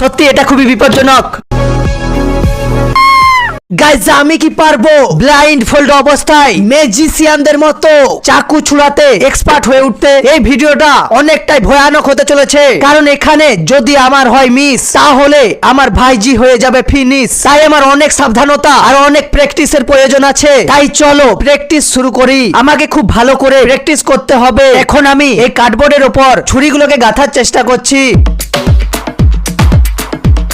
সত্যি, এটা খুবই বিপজ্জনক। গাইজ আমি কি পারব? ব্লাইন্ড ফোল্ড অবস্থায় ম্যাজিসিয়ানদের মতো চাকু ছুড়াতে এক্সপার্ট হয়ে উঠতে এই ভিডিওটা অনেকটাই ভয়ানক হতে চলেছে। কারণ এখানে যদি আমার হয় মিস তাহলে আমার ভাইজি হয়ে যাবে ফিনিশ তাই আমার অনেক সাবধানতা আর অনেক প্র্যাকটিসের প্রয়োজন আছে। তাই চলো প্র্যাকটিস শুরু করি। আমাকে খুব ভালো করে প্র্যাকটিস করতে হবে। এখন আমি এই কার্ডবোর্ডের উপর ছুরিগুলোকে গাঁথার চেষ্টা করছি।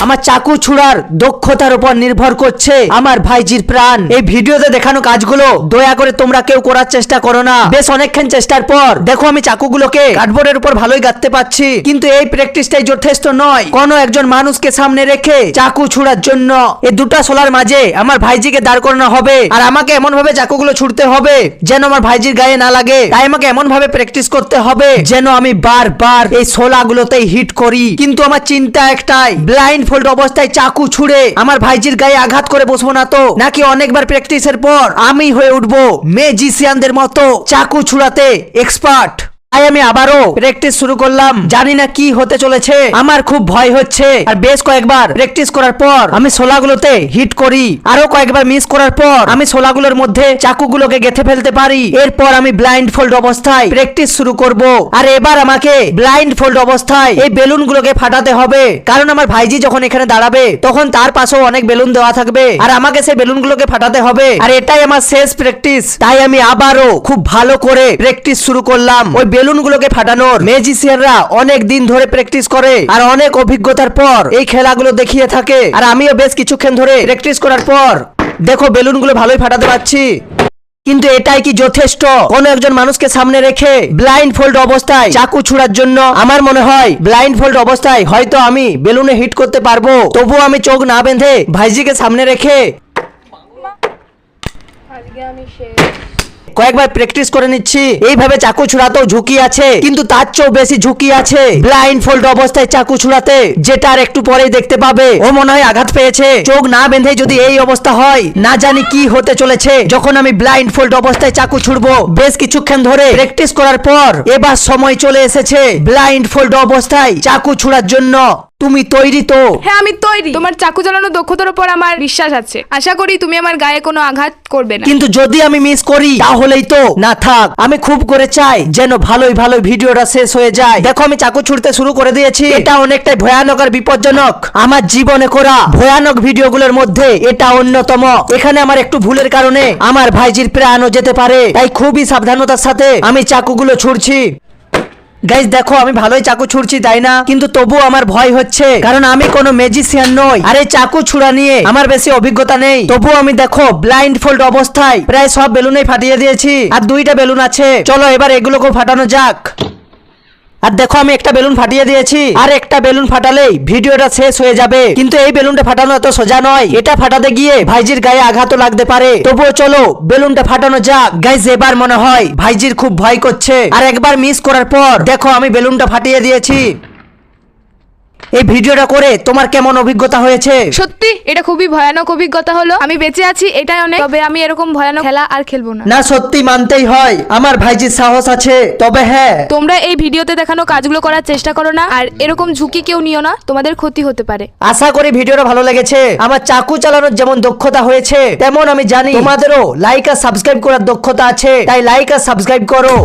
আমার চাকু ছুড়ার দক্ষতার উপর নির্ভর করছে আমার ভাইজির প্রাণ। এই ভিডিওতে দেখানো কাজগুলো দয়া করে তোমরা কেউ করার চেষ্টা করো না। বেশ অনেকক্ষণ চেষ্টার পর দেখো আমি চাকুগুলোকে কার্ডবোর্ডের উপর ভালোই গাঁথতে পাচ্ছি কিন্তু এই প্র্যাকটিসটাই যথেষ্ট নয়। কোন একজন মানুষকে সামনে রেখে চাকু ছুড়ার জন্য এই দুটা সোলার মাঝে আমার ভাইজিকে দাঁড় করানো হবে আর আমাকে এমন ভাবে চাকুগুলো ছুটতে হবে যেন আমার ভাইজির গায়ে না লাগে। তাই আমাকে এমন ভাবে প্র্যাকটিস করতে হবে যেন আমি বারবার এই সোলাগুলোতেই হিট করি। কিন্তু আমার চিন্তা একটাই ব্লাইন্ড ফোল্ড অবস্থায় চাকু ছুড়ে আমার ভাইজির গায়ে আঘাত করে বসবো না তো? নাকি অনেকবার প্র্যাকটিসের পর আমি হয়ে উঠবো? মেজিসিয়ানদের মতো চাকু ছুড়াতে এক্সপার্ট আমি আবারও প্র্যাকটিস শুরু করলাম। জানি না কি হতে চলেছে। আমার খুব ভয় হচ্ছে। আর বেশ কয়েকবার প্র্যাকটিস করার পর আমি সোলাগুলোতে হিট করি। আরও কয়েকবার মিস করার পর আমি সোলাগুলোর মধ্যে চাকুগুলোকে গেথে ফেলতে পারি। এরপর আমি ব্লাইন্ড ফোল্ড অবস্থায় প্র্যাকটিস শুরু করব। আর এবার আমাকে ব্লাইন্ড ফোল্ড অবস্থায় এই বেলুনগুলোকে ফাটাতে হবে। কারণ আমার ভাইজি যখন এখানে দাঁড়াবে, তখন তার পাশেও অনেক বেলুন দেওয়া থাকবে। আর আমাকে সেই বেলুনগুলোকে ফাটাতে হবে। আর এটাই আমার শেষ প্র্যাকটিস তাই আমি আবারও খুব ভালো করে প্র্যাকটিস শুরু করলাম। ওই বেলুনগুলোকে ফাটানোর। ম্যাজিসিয়ানরা অনেক দিন ধরে প্র্যাকটিস করে আর অনেক অভিজ্ঞতার পর এই খেলাগুলো দেখিয়ে থাকে। আর আমিও বেশ কিছুক্ষণ ধরে প্র্যাকটিস করার পর দেখো বেলুনগুলো ভালোই ফাটাতে পারছি। কিন্তু এটাই কি যথেষ্ট? কোন একজন মানুষকে সামনে রেখে ব্লাইন্ড ফোল্ড অবস্থায় চাকু ছুড়ার জন্য আমার মনে হয় ব্লাইন্ড ফোল্ড অবস্থায় হয়তো আমি বেলুনে হিট করতে পারব। তবুও আমি চোখ না বেঁধে ভাইজিকে সামনে রেখে আজকে আমি কয়েকবার প্র্যাকটিস করে নিচ্ছি। এইভাবে চাকু ছুড়াতেও ঝুঁকি আছে, কিন্তু তার চেয়েও বেশি ঝুঁকি আছে। ব্লাইন্ড ফোল্ড অবস্থায় চাকু ছুড়াতে, যেটা আর একটু পরেই দেখতে পাবে। ও মনে হয় আঘাত পেয়েছে। চোখ না বেঁধে যদি এই অবস্থা হয়, না জানি কি হতে চলেছে। যখন আমি ব্লাইন্ড ফোল্ড অবস্থায় চাকু ছুড়বো, বেশ কিছুক্ষণ ধরে প্র্যাকটিস করার পর এবার সময় চলে এসেছে ব্লাইন্ড ফোল্ড অবস্থায় চাকু ছুড়ার জন্য। তুমি তৈরি তো। হ্যাঁ আমি তৈরি। তোমার চাকু চালানোর দক্ষতার উপর আমার বিশ্বাস আছে। আশা করি তুমি আমার গায়ে কোনো আঘাত করবে না। কিন্তু যদি আমি মিস করি তাহলেই তো। না থাক আমি খুব করে চাই যেন ভালোই ভালো ভিডিওটা শেষ হয়ে যায়। দেখো আমি চাকু ছুটতে শুরু করে দিয়েছি। এটা অনেকটাই ভয়ানক আর বিপজ্জনক। আমার জীবনে করা ভয়ানক ভিডিওগুলোর মধ্যে এটা অন্যতম। এখানে আমার একটু ভুলের কারণে আমার ভাইজির প্রাণও যেতে পারে। তাই খুবই সাবধানতার সাথে আমি চাকুগুলো ছুড়ছি। গাইজ দেখো, আমি ভালোই চাকু ছুড়ছি, তাই না? কিন্তু তবু আমার ভয় হচ্ছে, কারণ আমি কোনো ম্যাজিসিয়ান নই। আরে, চাকু ছুড়া নিয়ে আমার বেশি অভিজ্ঞতা নেই। তবু আমি দেখো ব্লাইন্ড ফোল্ড অবস্থায় প্রায় সব বেলুনেই ফাটিয়ে দিয়েছি। আর দুইটা বেলুন আছে। চলো, এবার এগুলোকেও ফাটানো যাক। আর দেখো আমি একটা বেলুন ফাটিয়ে দিয়েছি। আর একটা বেলুন ফাটালেই ভিডিওটা শেষ হয়ে যাবে। কিন্তু এই বেলুনটা ফাটানো এত সোজা নয়। এটা ফাটাতে গিয়ে ভাইজির গায়ে আঘাত লাগতে পারে। তবুও চলো, বেলুনটা ফাটানো যাক। গাইজ এবার মনে হয় ভাইজির খুব ভয় করছে। আর একবার মিস করার পর দেখো আমি বেলুনটা ফাটিয়ে দিয়েছি। এই ভিডিওটা করে তোমার কেমন অভিজ্ঞতা হয়েছে? সত্যি এটা খুবই ভয়ানক অভিজ্ঞতা হলো। আমি বেঁচে আছি এটাই অনেক। তবে আমি এরকম ভয়ানক খেলা আর খেলব না। না সত্যি মানতেই হয়। আমার ভাইজির সাহস আছে। তবে হ্যাঁ। তোমরা এই ভিডিওতে দেখানো কাজগুলো করার চেষ্টা করো না আর এরকম ঝুঁকি কেউ নিও না তোমাদের ক্ষতি হতে পারে। আশা করি ভিডিওটা ভালো লেগেছে। আমার চাকু চালানোর যেমন দক্ষতা হয়েছে তেমন আমি জানি তোমাদেরও লাইক আর সাবস্ক্রাইব করার দক্ষতা আছে। তাই লাইক আর সাবস্ক্রাইব করো।